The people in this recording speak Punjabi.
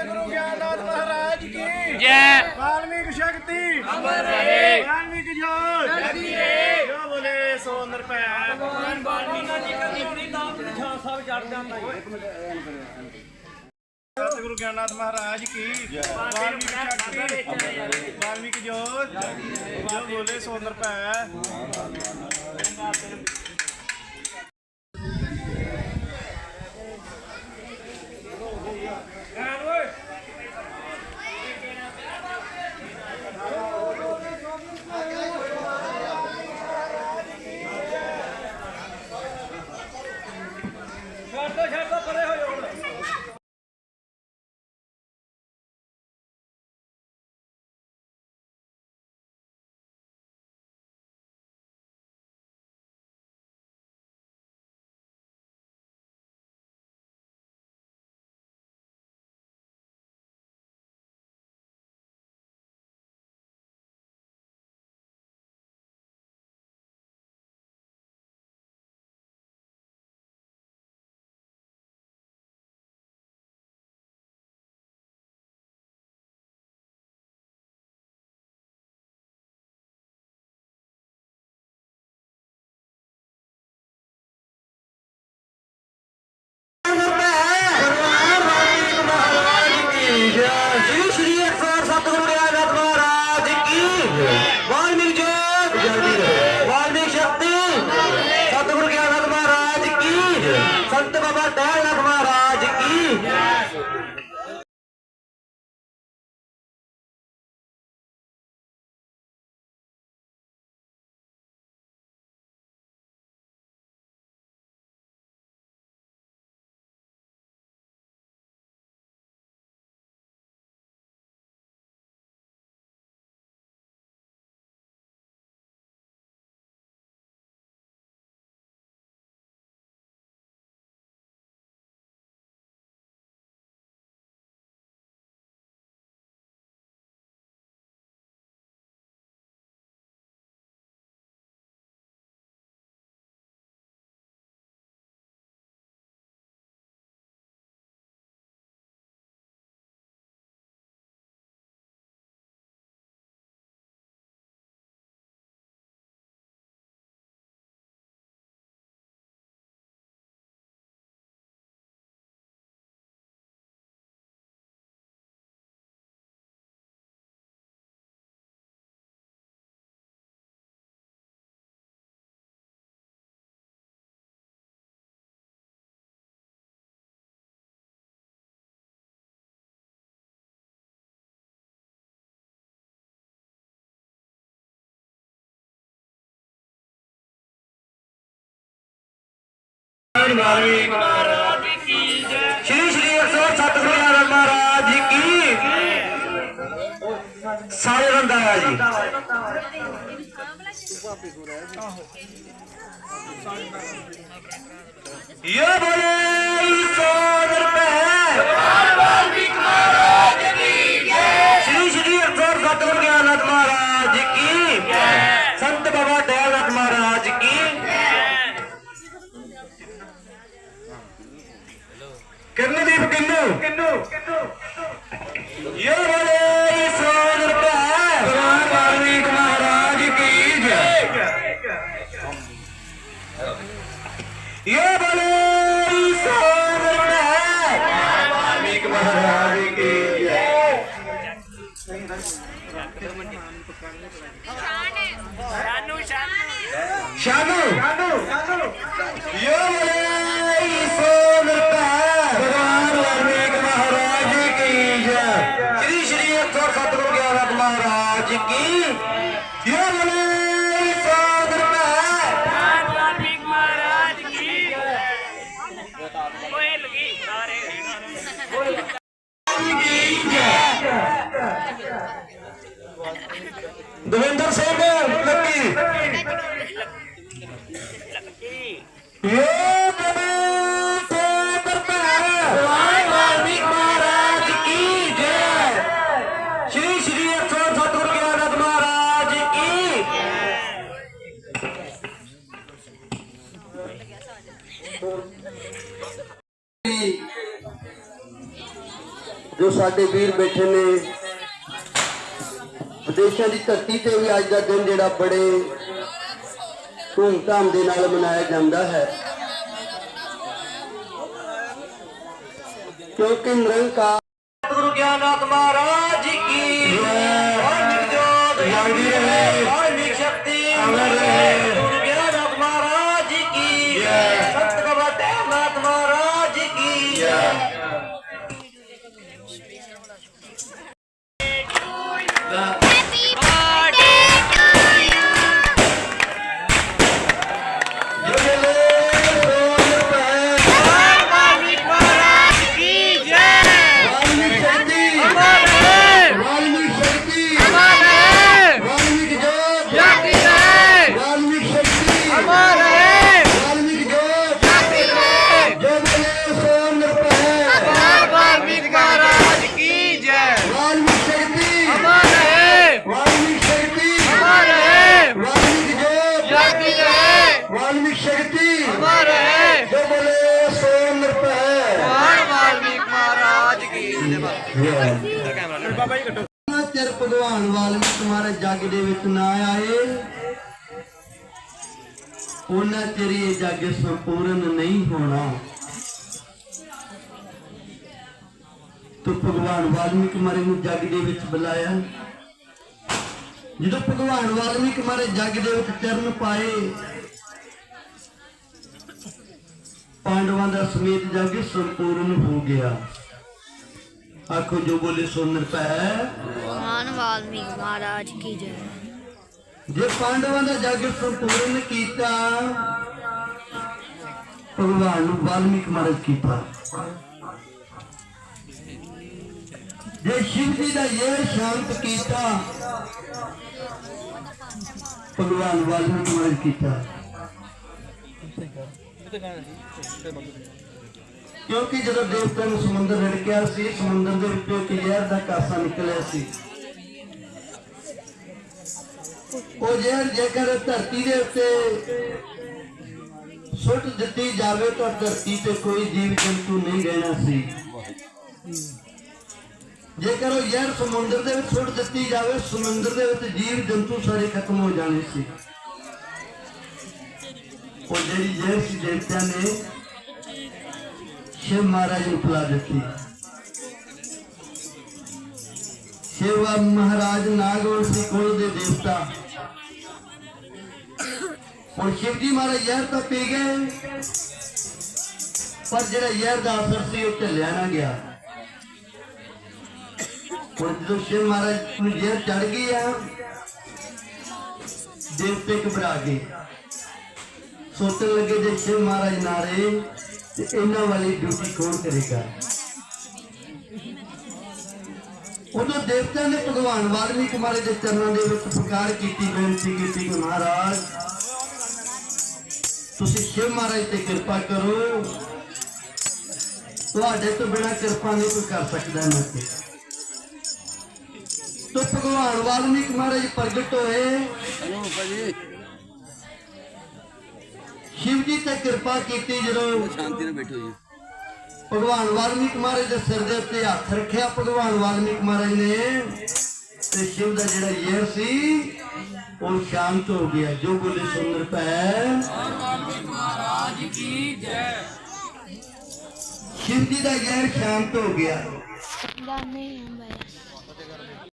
ਸਤਿਗੁਰੂ ਗਿਆਨਨਾਥ ਮਹਾਰਾਜ ਕੀ ਜੈ। ਵਾਲਮੀਕ ਸ਼ਕਤੀ। ਅਮਰ ਰਹੇ। ਵਾਲਮੀਕ ਜੋਤ। ਜਗਦੀ ਰਹੇ। ਜੋ ਬੋਲੇ ਸੋ ਨਿਰਭੈ ਭਗਵਾਨ ਬਾਲਮੀਕ ਜੀ ਕਦੀ ਵੀ ਨਾਮ ਨਿਸ਼ਾਨ ਸਾਹਿਬ ਚੜ ਜਾਂਦਾ ਸਤਿਗੁਰੂ ਗਿਆਨਨਾਥ ਮਹਾਰਾਜ ਕੀ। ਵਾਲਮੀਕ ਸ਼ਕਤੀ। ਵਾਲਮੀਕ ਜੋਤ। ਜੋ ਬੋਲੇ ਸੋ ਨਿਰਭੈ ভক্ত বাবা দল ਜੀ ਮਹਾਰਾਜ ਕੀ ਜੈ। ਸ਼੍ਰੀ ਸ਼੍ਰੀ ਅਸਰ ਸਤਿਗੁਰੂ ਨਾਨਕ ਮਹਾਰਾਜ ਜੀ ਕੀ? ਸਾਰੇ ਰੰਦਾ ਹੈ ਜੀ। ਇਹ ਬੋਲੇ ਸੋਦਰ ਪਹਿ ਕਿੱਦੂ ਯੋ ਬਲੇ ਸੋਨ ਰਹਾ ਗੁਰੂ ਵਾਲਮੀਕ ਮਹਾਰਾਜ ਕੀ ਜੈ ਯੋ ਬਲੇ ਸੋਨ ਰਹਾ ਵਾਲਮੀਕ ਮਹਾਰਾਜ ਕੀ ਜੈ ਸ਼ਾਨੂ ਸ਼ਾਨੂ। ਸ਼ਾਨੂ? ਯੋ ਬਲੇ ਸੋਨ ਦਵਿੰਦਰ ਸਿੰਘ ਲੱਕੀ ਇਹ ਬਨੇ ਸੋਦਰ ਭੈ ਵਾਲਮੀਕ ਮਹਾਰਾਜ ਵਿਦੇਸ਼ਾਂ ਦੀ ਧਰਤੀ ਤੇ ਵੀ ਅੱਜ ਦਾ ਦਿਨ ਜਿਹੜਾ ਬੜੇ ਧੂਮਧਾਮ ਦੇ ਨਾਲ ਮਨਾਇਆ ਜਾਂਦਾ ਹੈ। ਕਿਉਂਕਿ ਨਿਰੰਕਾਰ ਗੁਰੂ ਗਿਆਨਨਾਥ ਮਹਾਰਾਜ ਕੀ ਬਾਬਾ ਜੀ ਕੱਟੋ ਚਿਰ ਭਗਵਾਨ ਵਾਲਮੀਕ ਮਹਾਰਾਜ ਜੱਗ ਦੇ ਵਿੱਚ ਨਾ ਆਏ ਉਹਨਾਂ ਚਿਰ ਇਹ ਜੱਗ ਸੰਪੂਰਨ ਨਹੀਂ ਹੋਣਾ ਤੋ ਭਗਵਾਨ ਵਾਲਮੀਕ ਮਹਾਰਾਜ ਨੂੰ ਜੱਗ ਦੇ ਵਿੱਚ ਬੁਲਾਇਆ ਜਦੋਂ ਭਗਵਾਨ ਵਾਲਮੀਕ ਮਹਾਰਾਜ ਜੱਗ ਦੇ ਵਿੱਚ ਚਰਨ ਪਾਏ ਪਾਂਡਵਾਂ ਦਾ ਸਮੇਤ ਜੱਗ ਸੰਪੂਰਨ ਹੋ ਗਿਆ। ਆਖੋ ਜੋ ਬੋਲੇ ਸੋ ਨਿਰਭੈ भगवान वाल्मीकि महाराज की जय ਜੇ ਪਾਂਡਵਾਂ ਦਾ ਜੱਗ ਸੰਪੂਰਨ ਕੀਤਾ ਭਗਵਾਨ ਨੂੰ ਵਾਲਮੀਕ ਮਹਾਰਾਜ ਕੀਤਾ ਜੇ ਸ਼ਿਵ ਜੀ ਦਾ ਇਹ ਸ਼ਾਂਤ ਕੀਤਾ ਭਗਵਾਨ ਵਾਲਮੀਕ ਮਹਾਰਾਜ ਕੀਤਾ ਕਿਉਂਕਿ ਜਦੋਂ ਦੇਵਤਾ ਨੂੰ ਸਮੁੰਦਰ ਰੜਕਿਆ ਸੀ, ਸਮੁੰਦਰ ਦੇ ਵਿੱਚੋਂ ਇੱਕ ਜ਼ਹਿਰ ਦਾ ਕਾਸਾ ਨਿਕਲਿਆ ਸੀ। ਉਹ ਜ਼ਹਿਰ ਜੇਕਰ ਧਰਤੀ ਦੇ ਉੱਤੇ ਸੁੱਟ ਦਿੱਤੀ ਜਾਵੇ ਤਾਂ ਧਰਤੀ ਤੇ ਕੋਈ ਜੀਵ ਜੰਤੂ ਨਹੀਂ ਰਹਿਣਾ ਸੀ। ਜੇਕਰ ਉਹ ਜ਼ਹਿਰ ਸਮੁੰਦਰ ਦੇ ਵਿੱਚ ਸੁੱਟ ਦਿੱਤੀ ਜਾਵੇ, ਸਮੁੰਦਰ ਦੇ ਵਿੱਚ ਜੀਵ ਜੰਤੂ ਸਾਰੇ ਖਤਮ ਹੋ ਜਾਣੇ ਸੀ। ਉਹ ਜਿਹੜੀ ਜ਼ਹਿਰ ਸੀ ਦੇਵਤਿਆਂ ਨੇ ਸ਼ਿਵ ਮਹਾਰਾਜ ਨੂੰ ਪਿਲਾ ਦਿੱਤੀ ਸ਼ਿਵ ਮਹਾਰਾਜ ਨਾਗਵੰਸ਼ੀ ਕੁਲ ਦੇ ਦੇਵਤਾ ਹੁਣ ਸ਼ਿਵ ਜੀ ਮਹਾਰਾਜ ਜ਼ਹਿਰ ਤਾਂ ਪੀ ਗਏ ਪਰ ਜਿਹੜਾ ਜ਼ਹਿਰ ਦਾ ਅਸਰ ਸੀ ਉਹ ਝੱਲਿਆ ਨਾ ਗਿਆ ਹੁਣ ਜਦੋਂ ਸ਼ਿਵ ਮਹਾਰਾਜ ਨੂੰ ਜ਼ਹਿਰ ਚੜ ਗਈ ਆ ਦੇਵਤੇ ਘਬਰਾ ਗਏ ਸੋਚਣ ਲੱਗੇ ਜੇ ਸ਼ਿਵ ਮਹਾਰਾਜ ਨਾਰੇ ਤੇ ਇਹਨਾਂ ਵਾਲੀ ਡਿਊਟੀ ਕੌਣ ਕਰੇਗਾ? ਉਦੋਂ ਦੇਵਤਿਆਂ ਨੇ ਭਗਵਾਨ ਵਾਲਮੀਕ ਮਹਾਰਾਜ ਦੇ ਚਰਨਾਂ ਦੇ ਵਿੱਚ ਪੁਕਾਰ ਕੀਤੀ, ਬੇਨਤੀ ਕੀਤੀ ਕਿ ਮਹਾਰਾਜ, ਤੁਸੀਂ ਸ਼ਿਵ ਮਹਾਰਾਜ ਤੇ ਕਿਰਪਾ ਕਰੋ। ਤੁਹਾਡੇ ਤੋਂ ਬਿਨਾ ਕਿਰਪਾ ਨਹੀਂ ਕੋਈ ਕਰ ਸਕਦਾ ਨਾ ਤੇ। ਤੋ ਭਗਵਾਨ ਵਾਲਮੀਕ ਮਹਾਰਾਜ ਪ੍ਰਗਟ ਹੋਏ। ਸ਼ਿਵ ਜੀ ਤੇ ਕਿਰਪਾ ਕੀਤੀ ਜਦੋਂ ਸ਼ਾਂਤੀ ਨਾਲ ਬੈਠੋ ਜੀ। ਭਗਵਾਨ ਵਾਲਮੀਕ ਮਹਾਰਾਜ ਦੇ ਸਿਰ ਦੇ ਉੱਤੇ ਹੱਥ ਰੱਖਿਆ ਭਗਵਾਨ ਵਾਲਮੀਕ ਮਹਾਰਾਜ ਨੇ। ਤੇ ਸ਼ਿਵ ਦਾ ਜਿਹੜਾ ਜ਼ਹਿਰ ਸੀ ਉਹ ਸ਼ਾਂਤ ਹੋ ਗਿਆ। ਜੋ ਬੋਲੇ ਸੁੰਦਰ ਪੈ ਮਹਾਰਾਜ ਕੀ ਜੈ ਸ਼ਿਵ ਜੀ ਦਾ ਜ਼ਹਿਰ ਸ਼ਾਂਤ ਹੋ ਗਿਆ। नहीं